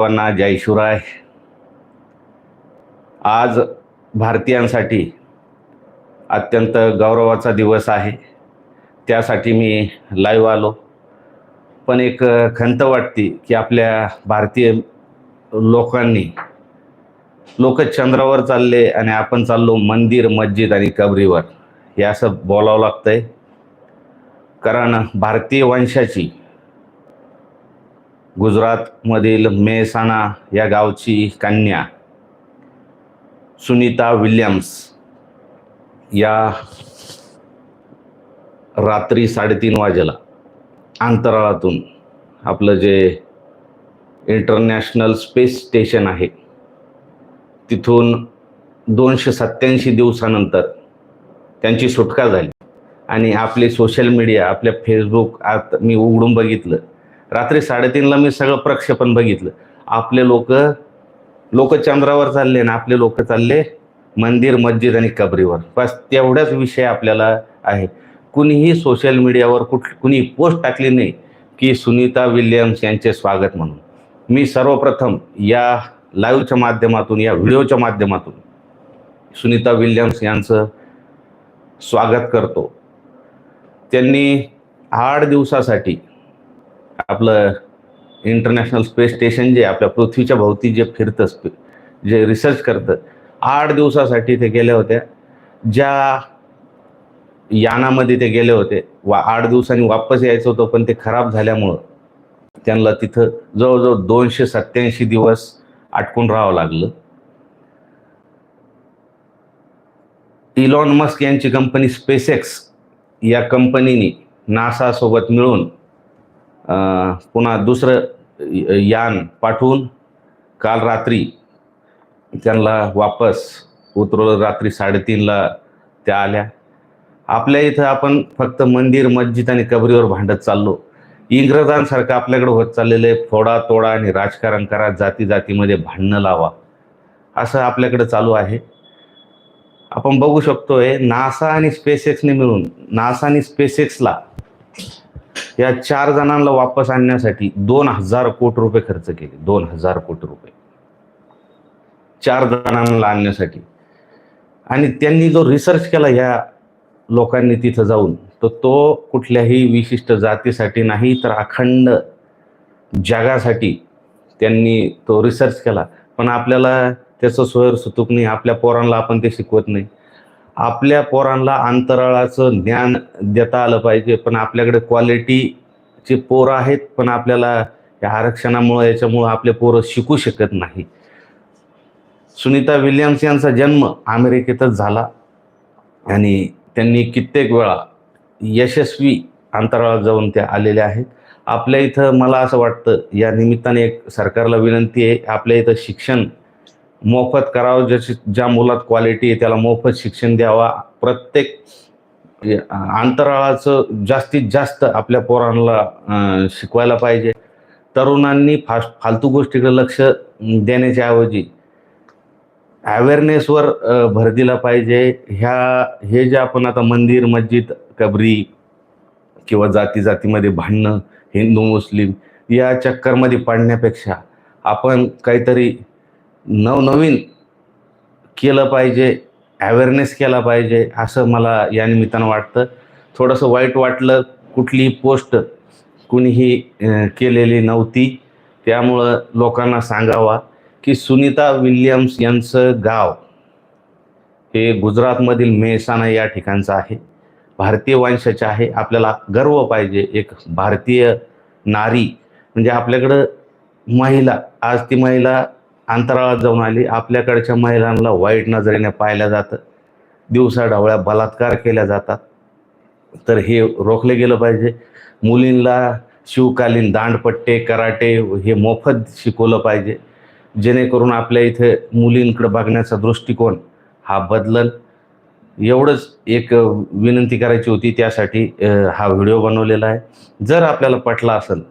सर्वांना जय शिवराय. आज भारतीयांसाठी अत्यंत गौरवाचा दिवस आहे. त्यासाठी मी लाईव्ह आलो. पण एक खंत वाटते की आपल्या भारतीय लोकांनी लोक चंद्रावर चालले आणि आपण चाललो मंदिर मस्जिद आणि कबरीवर. हे असं बोलावं लागतंय. कारण भारतीय वंशाची गुजरातमधील मेहसाणा या गावची कन्या सुनीता विल्यम्स या रात्री साडेतीन वाजेला अंतराळातून आपलं जे इंटरनॅशनल स्पेस स्टेशन आहे तिथून दोनशे सत्याऐंशी दिवसानंतर त्यांची सुटका झाली. आणि आपले सोशल मीडिया आपल्या फेसबुक आत मी उघडून बघितलं रात्री साडेतीनला मी सगळं प्रक्षेपण बघितलं. आपले लोक लोक चंद्रावर चालले आणि आपले लोक चालले मंदिर मस्जिद आणि कबरीवर. बस तेवढाच विषय आपल्याला आहे. कुणीही सोशल मीडियावर कुठ कुणी पोस्ट टाकली नाही की सुनीता विल्यम्स यांचे स्वागत म्हणून. मी सर्वप्रथम या लाईव्हच्या माध्यमातून या व्हिडिओच्या माध्यमातून सुनीता विल्यम्स यांचं स्वागत करतो. त्यांनी आठ दिवसासाठी आपलं इंटरनॅशनल स्पेस स्टेशन जे आपल्या पृथ्वीच्या भोवती जे फिरतं स्पे जे रिसर्च करतं आठ दिवसासाठी ते गेले होते ज्या यानामध्ये ते गेले होते वा आठ दिवसांनी वापस यायचं होतं पण ते खराब झाल्यामुळं त्यांना तिथं जवळजवळ दोनशे सत्याऐंशी दिवस अटकून राहावं लागलं. इलॉन मस्क यांची कंपनी स्पेसएक्स या कंपनीने नासा सोबत मिळून पुन्हा दुसरं यान पाठवून काल रात्री त्यांना वापस उतरवलं रात्री साडेतीनला त्या आल्या. आपल्या इथं आपण फक्त मंदिर मस्जिद आणि कबरीवर भांडत चाललो. इंग्रजांसारखं आपल्याकडे होत चाललेलं आहे फोडा तोडा आणि राजकारण करा जाती जातीमध्ये भांडणं लावा. असं आपल्याकडे चालू आहे. आपण बघू शकतोय नासा आणि स्पेसएक्सने मिळून नासा आणि स्पेसएक्सला या चार जणांना वापस आणण्यासाठी दोन हजार कोटी रुपये खर्च केले. दोन हजार कोटी रुपये. चार जणांना आणण्यासाठी. आणि त्यांनी जो रिसर्च केला या लोकांनी तिथं जाऊन तर तो कुठल्याही विशिष्ट जातीसाठी नाही तर अखंड जगासाठी त्यांनी तो रिसर्च केला. पण आपल्याला त्याचं सोयर सुतूक नाही आपल्या पोरांना आपण ते शिकवत नाही. आपल्या पोरांना अंतराळाचं ज्ञान देता आलं पाहिजे. पण आपल्याकडे क्वालिटीचे पोरं आहेत पण आपल्याला या आरक्षणामुळं याच्यामुळं आपले पोरं शिकू शकत नाही. सुनीता विल्यम्स यांचा जन्म अमेरिकेतच झाला. आणि त्यांनी कित्येक वेळा यशस्वी अंतराळात जाऊन त्या आलेल्या आहेत. आपल्या इथं मला असं वाटतं या निमित्ताने एक सरकारला विनंती आहे आपल्या इथं शिक्षण मोफत करावं ज्याची ज्या मुलात क्वालिटी आहे त्याला मोफत शिक्षण द्यावा. प्रत्येक म्हणजे, अंतराळाचं जास्तीत जास्त आपल्या पोरांना शिकवायला पाहिजे. तरुणांनी फास्ट फालतू गोष्टीकडे लक्ष देण्याच्या ऐवजी अवेअरनेसवर भर दिला पाहिजे. ह्या हे जे आपण आता मंदिर मस्जिद कबरी किंवा जाती जातीमध्ये भांडणं हिंदू मुस्लिम या चक्करमध्ये पडण्यापेक्षा आपण काहीतरी नवनवीन केलं पाहिजे अवेअरनेस केला पाहिजे असं मला या निमित्तानं वाटतं. थोडंसं वाईट वाटलं कुठली पोस्ट कुणीही केलेली नव्हती. त्यामुळं लोकांना सांगावा की सुनीता विल्यम्स यांचं गाव हे गुजरातमधील मेहसाणा या ठिकाणचं आहे. भारतीय वंशाचे आहे. आपल्याला गर्व पाहिजे. एक भारतीय नारी म्हणजे आपल्याकडं महिला आज ती महिला अंतराळात जाऊन आली. आपल्याकडच्या महिलांना वाईट नजरेने पाहिलं जातं. दिवसा ढवळ्या बलात्कार केल्या जातात. तर हे रोखले गेलं पाहिजे. मुलींना शिवकालीन दांडपट्टे कराटे हे मोफत शिकवलं पाहिजे. जेणेकरून आपल्या इथे मुलींकडे बघण्याचा दृष्टिकोन हा बदलल एवढंच एक विनंती करायची होती. त्यासाठी हा व्हिडिओ बनवलेला आहे. जर आपल्याला पटला असेल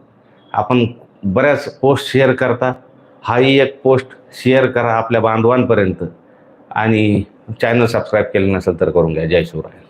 आपण बऱ्याच पोस्ट शेअर करता. हाही एक पोस्ट शेअर करा आपल्या बांधवांपर्यंत. आणि चॅनल सबस्क्राईब केलं नसेल तर करून घ्या. जय शिवराय.